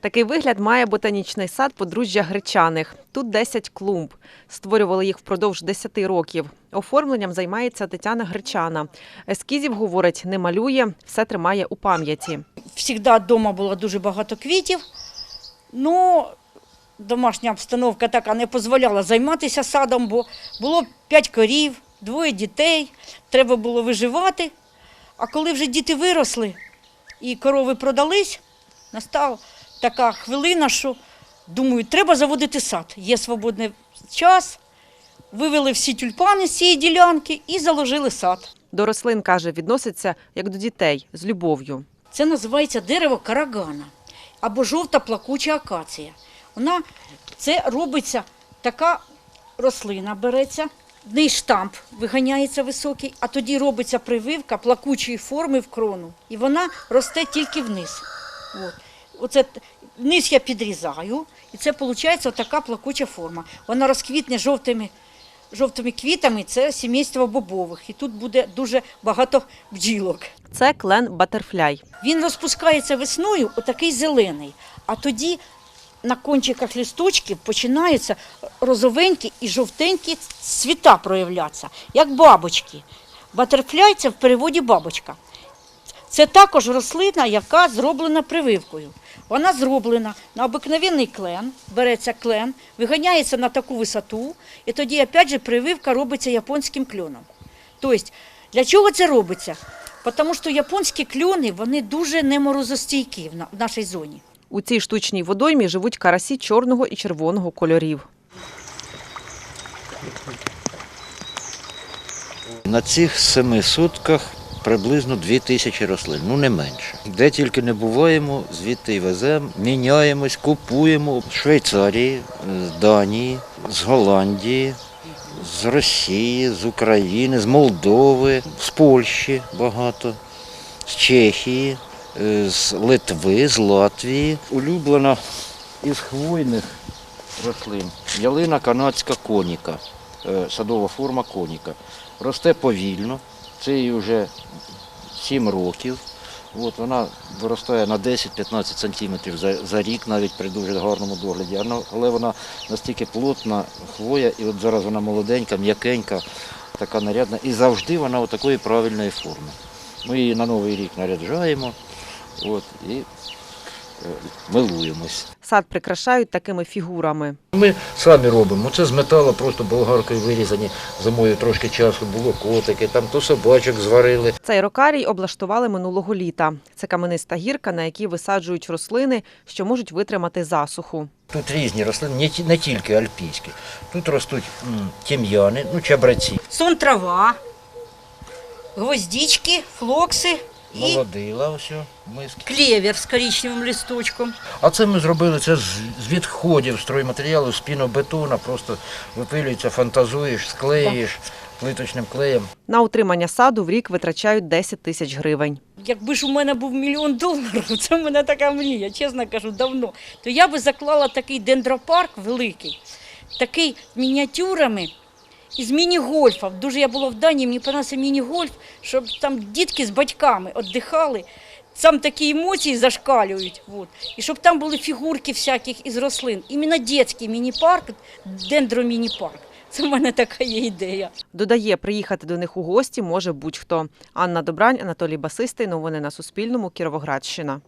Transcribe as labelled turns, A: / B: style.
A: Такий вигляд має ботанічний сад подружжя Гречаних. Тут 10 клумб. Створювали їх впродовж 10 років. Оформленням займається Тетяна Гречана. Ескізів, говорить, не малює, все тримає у пам'яті.
B: Всігда вдома було дуже багато квітів. Ну, домашня обстановка така не дозволяла займатися садом, бо було п'ять корів, двоє дітей, треба було виживати. А коли вже діти виросли і корови продались, настала така хвилина, що думаю, треба заводити сад. Є свободний час. Вивели всі тюльпани з цієї ділянки і заложили сад.
A: До рослин, каже, відноситься як до дітей з любов'ю.
B: Це називається дерево карагана або жовта плакуча акація. Вона це робиться така рослина береться, в неї штамп виганяється високий, а тоді робиться прививка плакучої форми в крону. І вона росте тільки вниз. От. Оце вниз я підрізаю, і це виходить така плакуча форма. Вона розквітне жовтими, жовтими квітами, це сімейство бобових. І тут буде дуже багато бджілок.
A: Це клен Батерфляй.
B: Він розпускається весною, отакий зелений. А тоді на кончиках листочків починаються розовенькі і жовтенькі цвіта проявлятися, як бабочки. Батерфляй це в переводі бабочка. Це також рослина, яка зроблена прививкою. Вона зроблена на обикновенний клен, береться клен, виганяється на таку висоту, і тоді, опять же, прививка робиться японським кльоном. Тобто, для чого це робиться? Тому що японські кльони вони дуже неморозостійкі в нашій зоні.
A: У цій штучній водоймі живуть карасі чорного і червоного кольорів.
C: На цих семи сутках приблизно дві тисячі рослин, ну не менше. Де тільки не буваємо, звідти й веземо, міняємось, купуємо з Швейцарії, з Данії, з Голландії, з Росії, з України, з Молдови, з Польщі багато, з Чехії, е, з Литви, з Латвії. Улюблена із хвойних рослин ялина канадська коніка, е, садова форма коніка. Росте повільно, це їй вже 7 років. От вона виростає на 10-15 сантиметрів за, за рік, навіть при дуже гарному догляді. Але вона настільки плотна хвоя, і от зараз вона молоденька, м'якенька, така нарядна. І завжди вона такої правильної форми. Ми її на Новий рік наряджаємо от, і милуємось.
A: Сад прикрашають такими фігурами.
C: Ми самі робимо. Це з металу просто болгаркою вирізані. Зимою трошки часу було котики, там то собачок зварили.
A: Цей рокарій облаштували минулого літа. Це камениста гірка, на якій висаджують рослини, що можуть витримати засуху.
C: Тут різні рослини, не, тільки альпійські. Тут ростуть тім'яни, ну чабраці,
B: Сон трава, гвоздички, флокси і
C: молодила, ось миски.
B: клевер з коричневим листочком.
C: А це ми зробили це з, з відходів стройматеріалу, з пінобетона, просто випилюється, фантазуєш, склеїш плиточним клеєм.
A: На утримання саду в рік витрачають 10 тисяч гривень.
B: Якби ж у мене був мільйон доларів, це в мене така мрія, чесно кажу, давно. То я би заклала такий дендропарк великий, такий мініатюрами і з міні-гольфом. Дуже я була в Данії, мені подобався міні-гольф, щоб там дітки з батьками віддихали. Там такі емоції зашкалюють. От. І щоб там були фігурки всяких із рослин. Іменно дитячий міні-парк, дендроміні-парк. Це в мене така є ідея.
A: Додає, приїхати до них у гості може будь-хто. Анна Добрань, Анатолій Басистий. Новини на Суспільному. Кіровоградщина.